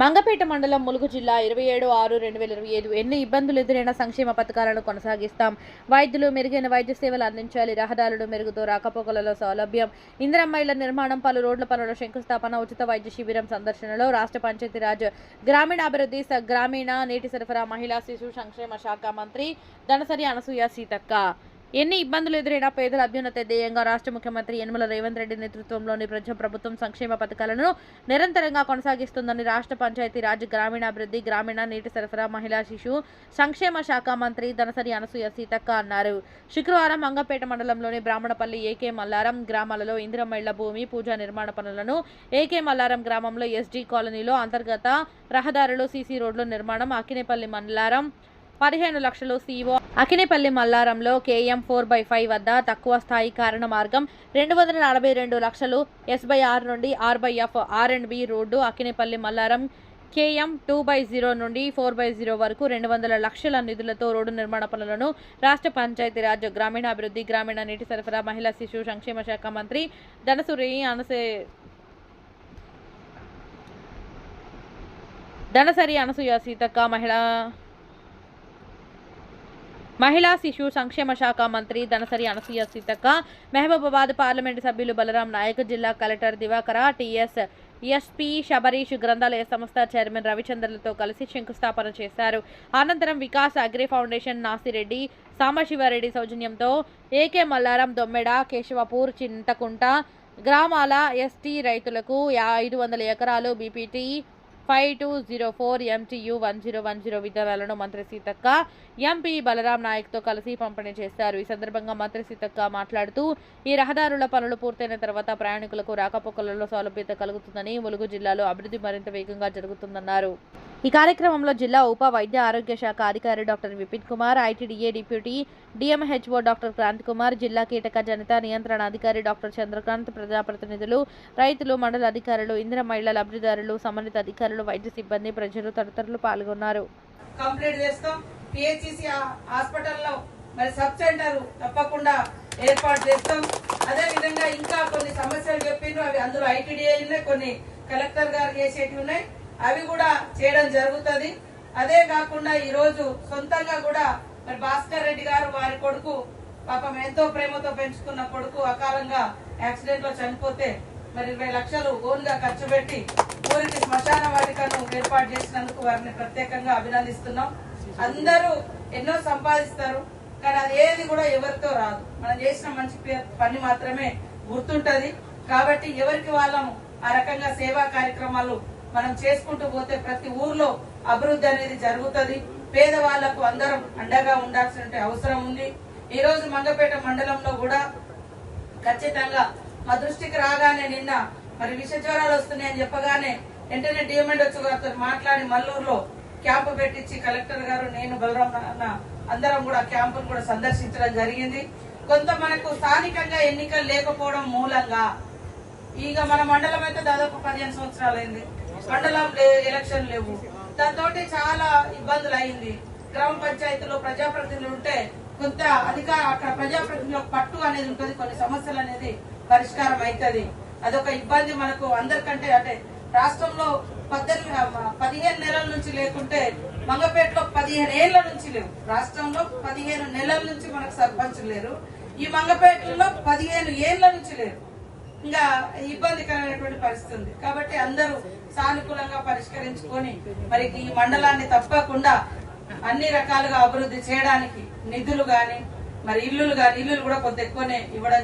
మంగపేట మండలం ములుగు జిల్లా ఇరవై ఏడు ఆరు రెండు వేల ఇరవై ఐదు ఎన్ని ఇబ్బందులు ఎదురైనా సంక్షేమ పథకాలను కొనసాగిస్తాం. వైద్యులు మెరుగైన వైద్య సేవలు అందించాలి. రహదారులు మెరుగుతో రాకపోకలలో సౌలభ్యం. ఇందిరమ్మాయిల నిర్మాణం పలు రోడ్ల పనుల శంకుస్థాపన ఉచిత వైద్య శిబిరం సందర్శనలో రాష్ట్ర పంచాయతీరాజ్ గ్రామీణాభివృద్ధి గ్రామీణ నీటి సరఫరా మహిళా శిశు సంక్షేమ శాఖ మంత్రి దనసరి అనసూయ సీతక్క. ఎన్ని ఇబ్బందులు ఎదురైనా పేదల అభ్యున్నత ధ్యేయంగా రాష్ట్ర ముఖ్యమంత్రి యనమల రేవంత్ రెడ్డి నేతృత్వంలోని ప్రజా ప్రభుత్వం సంక్షేమ పథకాలను నిరంతరంగా కొనసాగిస్తుందని రాష్ట్ర పంచాయతీ రాజ్ గ్రామీణాభివృద్ధి గ్రామీణ నీటి సరఫరా మహిళా శిశు సంక్షేమ శాఖ మంత్రి దనసరి అనసూయ సీతక్క అన్నారు. శుక్రవారం అంగపేట మండలంలోని బ్రాహ్మణపల్లి ఏకే మల్లారం గ్రామాలలో ఇందిరమ్మ భూమి పూజా నిర్మాణ పనులను ఏకే మల్లారం గ్రామంలో ఎస్డీ కాలనీలో అంతర్గత రహదారులు సీసీ రోడ్ల నిర్మాణం అకినేపల్లి మల్లారం పదిహేను లక్షలు సీఓ. అకినేపల్లి మల్లారంలో కేఎం ఫోర్ బై ఫైవ్ వద్ద తక్కువ స్థాయి కారణ మార్గం రెండు వందల నలభై రెండు లక్షలు ఎస్ బై ఆర్ నుండి R by F R and B road Akinepalli Mallaram KM two by zero నుండి ఫోర్ బై జీరో వరకు రెండు వందల లక్షల నిధులతో రోడ్డు నిర్మాణ పనులను రాష్ట్ర పంచాయతీరాజ్ గ్రామీణాభివృద్ధి గ్రామీణ నీటి సరఫరా మహిళా శిశు సంక్షేమ శాఖ మంత్రి ధనసురి అనసే ధనసరి అనసూయ సీతక్క మహిళా మహిళా శిశు సంక్షేమ శాఖ మంత్రి ధనసరి అనసూయ సీతక్క మహబూబాబాద్ పార్లమెంటు సభ్యులు బలరాం నాయక్ జిల్లా collector Diwakara TS SP Sabarish గ్రంథాలయ సంస్థ చైర్మన్ రవిచంద్రులతో కలిసి శంకుస్థాపన చేశారు. అనంతరం వికాస్ అగ్రి ఫౌండేషన్ నాసిరెడ్డి సాంబశివారెడ్డి సౌజన్యంతో ఏకే మల్లారం దొమ్మెడ కేశవపూర్ చింతకుంట గ్రామాల ఎస్టీ రైతులకు ఐదు వందల ఎకరాలు BPT five two zero four MTU one zero one zero విధానాలను మంత్రి సీతక్క ఎంపీ బలరాం నాయక్తో కలిసి పంపిణీ చేశారు. ఈ సందర్భంగా మంత్రి సీతక్క మాట్లాడుతూ ఈ రహదారుల పనులు పూర్తయిన తర్వాత ప్రయాణికులకు రాకపోకలలో సౌలభ్యత కలుగుతుందని ములుగు జిల్లాలో అభివృద్ధి మరింత వేగంగా జరుగుతుందన్నారు. ఈ కార్యక్రమంలో జిల్లా ఉప వైద్య ఆరోగ్య శాఖ అధికారి doctor Vipin Kumar ITDA deputy DMHO doctor Kranth Kumar జిల్లా కీటక జనిత నియంత్రణ అధికారి డాక్టర్ చంద్రకాంత్ ప్రజాప్రతినిధులు రైతులు మండల అధికారులు ఇందిర మహిళల లబ్ధిదారులు సంబంధిత అధికారులు వైద్య సిబ్బంది ప్రజలు తదితరులు పాల్గొన్నారు. కంప్లీట్ చేస్తాం. పిహెచ్సి హాస్పిటల్లో మరి సబ్ సెంటర్ తప్పకుండా ఏర్పాటు చేస్తాం. అదే విధంగా ఇంకా కొన్ని సమస్యలు చెప్పిండ్రు అవి అందులో ఐటీడీఏ ఉన్నాయి కొన్ని కలెక్టర్ గారు చేసేటివి ఉన్నాయి. అవి కూడా చేయడం జరుగుతుంది. అదే కాకుండా ఈ రోజు సొంతంగా కూడా మరి భాస్కర్ రెడ్డి గారు వారి కొడుకు పాపం ఎంతో ప్రేమతో పెంచుకున్న కొడుకు అకాలంగా యాక్సిడెంట్లో చనిపోతే మరి ఇరవై లక్షలు ఓన్గా ఖర్చు పెట్టి ఊరికి శ్మశాన వాటికను ఏర్పాటు చేసినందుకు వారిని ప్రత్యేకంగా అభినందిస్తున్నాం. అందరూ ఎన్నో సంపాదిస్తారు కానీ అది ఏది కూడా ఎవరితో రాదు. మనం చేసిన మంచి పని మాత్రమే గుర్తుంటది. కాబట్టి ఎవరికి వాళ్ళము ఆ రకంగా సేవా కార్యక్రమాలు మనం చేసుకుంటూ పోతే ప్రతి ఊర్లో అభివృద్ధి అనేది జరుగుతుంది. పేదవాళ్ళకు అందరం అండగా ఉండాల్సిన అవసరం ఉంది. ఈ రోజు మంగపేట మండలంలో కూడా ఖచ్చితంగా మా దృష్టికి రాగానే నిన్న మరి విష జ్వరాలు వస్తున్నాయని చెప్పగానే వెంటనే డిఎంఎండ్ వచ్చి గారితో మాట్లాడి మల్లూరులో క్యాంపు పెట్టించి కలెక్టర్ గారు నేను బలరాం అన్న అందరం కూడా క్యాంపును కూడా సందర్శించడం జరిగింది. కొంత మనకు స్థానికంగా ఎన్నికలు లేకపోవడం మూలంగా ఇక మన మండలం అయితే దాదాపు పదిహేను సంవత్సరాలైంది. మండలం ఎలక్షన్ లేవు. దాంతో చాలా ఇబ్బందులు అయింది గ్రామ పంచాయతీలో ప్రజాప్రతినిధులు ఉంటే కొంత అధికార అక్కడ ప్రజాప్రతినిధుల పట్టు అనేది ఉంటుంది. కొన్ని సమస్యలు అనేది పరిష్కారం అవుతుంది అదొక ఇబ్బంది మనకు అందరికంటే. అంటే రాష్ట్రంలో పద్దెనిమిది పదిహేను నెలల నుంచి లేకుంటే మంగపేటలో పదిహేను ఏళ్ళ నుంచి లేవు. రాష్ట్రంలో పదిహేను నెలల నుంచి మనకు సర్పంచ్ లేరు. ఈ మంగపేటలో పదిహేను ఏళ్ళ నుంచి లేరు. ఇంకా ఇబ్బందికరమైనటువంటి పరిస్థితి ఉంది. కాబట్టి అందరూ సానుకూలంగా పరిష్కరించుకొని మరి ఈ మండలాన్ని తప్పకుండా అన్ని రకాలుగా అభివృద్ధి చేయడానికి నిధులు గాని మరి ఇల్లులు గాని ఇల్లులు కూడా కొంత ఎక్కువనే ఇవ్వడం